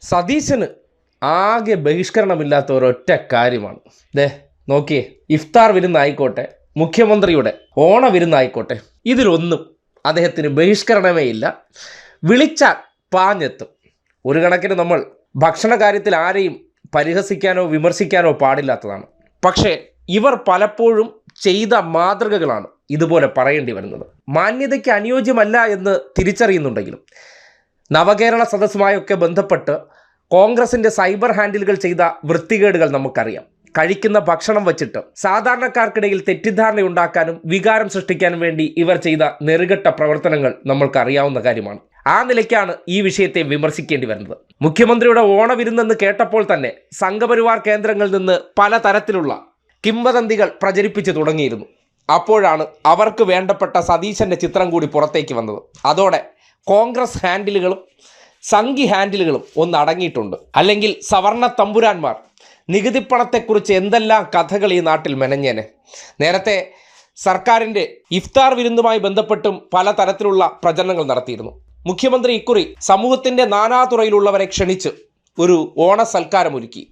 സതീശന് ആകെ ബഹിഷ്കരണമില്ലാത്ത ഒരൊറ്റ കാര്യമാണ്. ദേ നോക്കിയേ ഇഫ്താർ വിരുന്നായിക്കോട്ടെ മുഖ്യമന്ത്രിയുടെ ഓണ വിരുന്നായിക്കോട്ടെ ഇതിലൊന്നും അദ്ദേഹത്തിന് ബഹിഷ്കരണമേ ഇല്ല. വിളിച്ചാൽ പാഞ്ഞെത്തും. ഒരു കണക്കിന് നമ്മൾ ഭക്ഷണ കാര്യത്തിൽ ആരെയും പരിഹസിക്കാനോ വിമർശിക്കാനോ പാടില്ലാത്തതാണ്. പക്ഷേ ഇവർ പലപ്പോഴും ചെയ്ത മാതൃകകളാണ് ഇതുപോലെ പറയേണ്ടി വരുന്നത്. മാന്യതയ്ക്ക് അനുയോജ്യമല്ല എന്ന് തിരിച്ചറിയുന്നുണ്ടെങ്കിലും നവകേരള സദസ്സുമായൊക്കെ ബന്ധപ്പെട്ട് കോൺഗ്രസിന്റെ സൈബർ ഹാൻഡിലുകൾ ചെയ്ത വൃത്തികേടുകൾ നമുക്കറിയാം. കഴിക്കുന്ന ഭക്ഷണം വച്ചിട്ട് സാധാരണക്കാർക്കിടയിൽ തെറ്റിദ്ധാരണ ഉണ്ടാക്കാനും വികാരം സൃഷ്ടിക്കാനും വേണ്ടി ഇവർ ചെയ്ത നെറുകെട്ട പ്രവർത്തനങ്ങൾ നമ്മൾക്കറിയാവുന്ന കാര്യമാണ്. ആ നിലയ്ക്കാണ് ഈ വിഷയത്തെ വിമർശിക്കേണ്ടി വരുന്നത്. മുഖ്യമന്ത്രിയുടെ ഓണവിരുന്നെന്ന് കേട്ടപ്പോൾ തന്നെ സംഘപരിവാർ കേന്ദ്രങ്ങളിൽ നിന്ന് പലതരത്തിലുള്ള കിംവദന്തികൾ പ്രചരിപ്പിച്ചു തുടങ്ങിയിരുന്നു. അപ്പോഴാണ് അവർക്ക് വേണ്ടപ്പെട്ട സതീശന്റെ ചിത്രം കൂടി പുറത്തേക്ക് വന്നത്. അതോടെ കോൺഗ്രസ് ഹാൻഡിലുകളും സംഘി ഹാൻഡിലുകളും ഒന്ന് അടങ്ങിയിട്ടുണ്ട്. അല്ലെങ്കിൽ സവർണ തമ്പുരാന്മാർ നികുതിപ്പണത്തെക്കുറിച്ച് എന്തെല്ലാം കഥകൾ ഈ നാട്ടിൽ മെനഞ്ഞേനെ. നേരത്തെ സർക്കാരിന്റെ ഇഫ്താർ വിരുന്നുമായി ബന്ധപ്പെട്ടും പല തരത്തിലുള്ള പ്രചരണങ്ങൾ നടത്തിയിരുന്നു. മുഖ്യമന്ത്രി ഇക്കുറി സമൂഹത്തിന്റെ നാനാതുറയിലുള്ളവരെ ക്ഷണിച്ച് ഒരു ഓണ സൽക്കാരം ഒരുക്കി